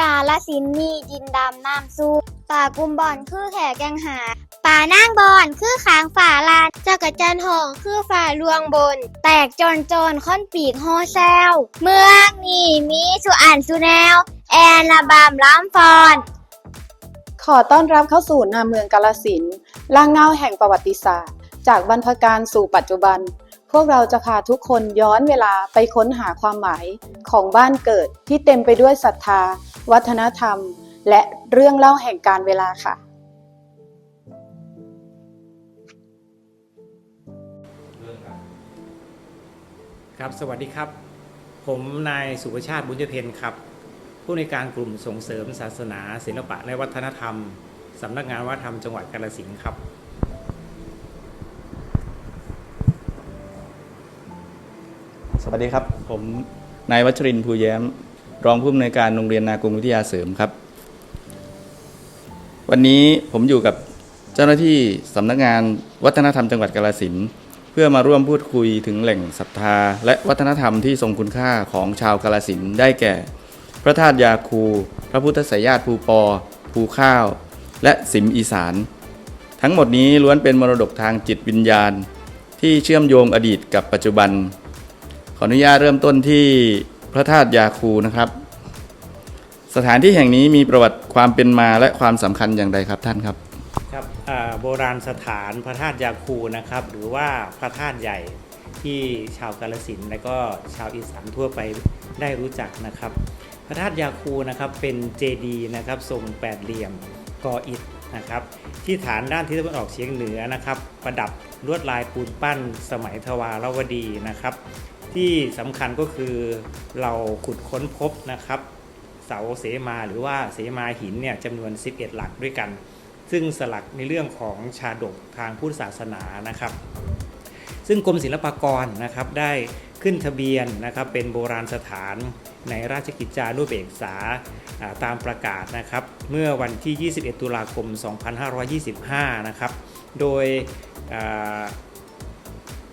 กาลสินมีดินดำน้ำซุปปลากุมบอนคือแขกแกงหาปลานางบอนคือขางฝ่าลานจักรจันทร์หองคือฝ่าลวงบน แตกจนจนค่อนปีกโฮแซวเมืองนี่มีสุอ่านสุแนว แอนระบามล้ำฟอนขอต้อนรับเข้าสู่นาเมืองกาลสินล่างเงาแห่งประวัติศาสตร์ จากบรรพการสู่ปัจจุบัน พวกเราจะพาทุกคนย้อนเวลาไปค้นหาความหมายของบ้านเกิดที่เต็มไปด้วยศรัทธา วัฒนธรรม และเรื่องเล่าแห่งการเวลาค่ะ ครับสวัสดีครับ ผมนายสุประชาติบุญเจเพนครับ ผู้ในการกลุ่มส่งเสริมศาสนา ศิลปะและวัฒนธรรมสำนักงานวัฒนธรรมจังหวัดกาฬสินธุ์ครับ วัสดีครับ ผมนายวัชรินทร์ภูแย้ม รองผู้อำนวยการโรงเรียนนากรุงวิทยาเสริมครับ วันนี้ผมอยู่กับเจ้าหน้าที่สำนักงานวัฒนธรรมจังหวัดกาฬสินธุ์เพื่อมาร่วมพูดคุยถึงแหล่งศรัทธา และวัฒนธรรมที่ทรงคุณค่าของชาวกาฬสินธุ์ได้แก่ พระธาตุยาคู พระพุทธสยาติภูปอ ภูข้าว และสิมอีสาน ทั้งหมดนี้ล้วนเป็นมรดกทางจิตวิญญาณ ที่เชื่อมโยงอดีตกับปัจจุบัน ขออนุญาตเริ่มต้นที่พระธาตุยาคูนะครับ สถานที่แห่งนี้มีประวัติความเป็นมาและความสำคัญอย่างไรครับท่านครับครับโบราณสถานพระธาตุยาคูนะครับ หรือว่าพระธาตุใหญ่ที่ชาวกาลสินและก็ชาวอีสานทั่วไปได้รู้จักนะครับ พระธาตุยาคูนะครับเป็นเจดีย์นะครับทรงแปดเหลี่ยมก่ออิฐ นะครับที่ฐานด้านทิศตะวันออกเฉียงเหนือนะครับ ประดับลวดลายปูนปั้นสมัยทวารวดีนะครับ ที่สำคัญก็คือเราขุดค้นพบนะครับเสาเสมาหรือว่าเสมาหินเนี่ยจำนวน 11 หลักด้วยกัน ซึ่งสลักในเรื่องของชาดกทางพุทธศาสนานะครับ ซึ่งกรมศิลปากรนะครับได้ ขึ้นทะเบียนนะครับเป็นโบราณสถานในราชกิจจานุเบกษาตามประกาศนะครับ เมื่อวันที่ 21 ตุลาคม 2525 นะครับ โดย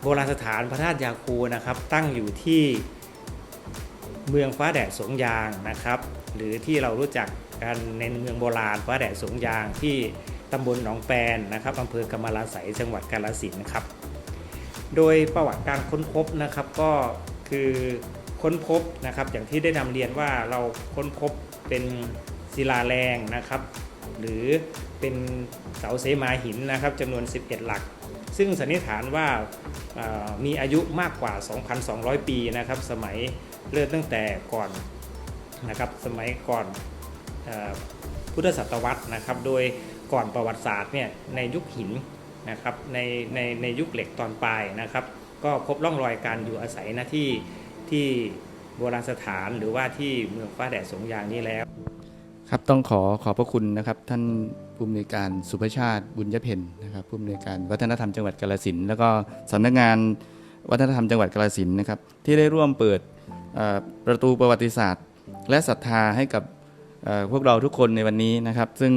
โบราณสถานพระธาตุยาคูนะครับตั้งอยู่ที่เมืองฟ้าแดดสงยางนะครับ หรือที่เรารู้จักกันในเมืองโบราณฟ้าแดดสงยางที่ตำบลหนองแปนนะครับอำเภอกำมะลาไสยจังหวัดกาฬสินนะครับ โดยประวัติการค้นพบนะครับก็คือค้นพบนะครับอย่างที่ได้นำเรียนว่าเราค้นพบเป็นศิลาแรงนะครับ หรือเป็นเสาเสมาหินนะครับจำนวน 11 หลัก ซึ่งสันนิษฐานว่ามีอายุมากกว่า 2,200 ปีนะครับ สมัยเริ่มตั้งแต่ก่อนนะครับสมัยก่อนอพุทธศตวรรษนะครับ โดยก่อนประวัติศาสตร์เนี่ยในยุคหิน นะครับในในในยุคเหล็กตอนปลายนะครับ ก็พบร่องรอยการอยู่อาศัยหน้าที่ที่โบราณสถานหรือว่าที่เมืองฟ้าแดดสงยางนี้แล้ว ครับต้องขอขอบพระคุณนะครับ ท่านผู้อำนวยการสุภชาติบุญยเพ็ญนะครับผู้อำนวยการวัฒนธรรมจังหวัดกาฬสินแล้วก็สำนักงานวัฒนธรรมจังหวัดกาฬสินนะครับที่ได้ร่วมเปิดประตูประวัติศาสตร์ และศรัทธาให้กับพวกเราทุกคนในวันนี้นะครับ ซึ่ง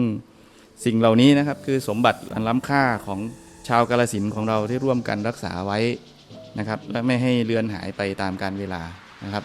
สิ่งเหล่านี้นะครับคือสมบัติอันล้ำค่าของชาวกาลสินของเราที่ร่วมกันรักษาไว้นะครับ และไม่ให้เลือนหายไปตามการเวลานะครับ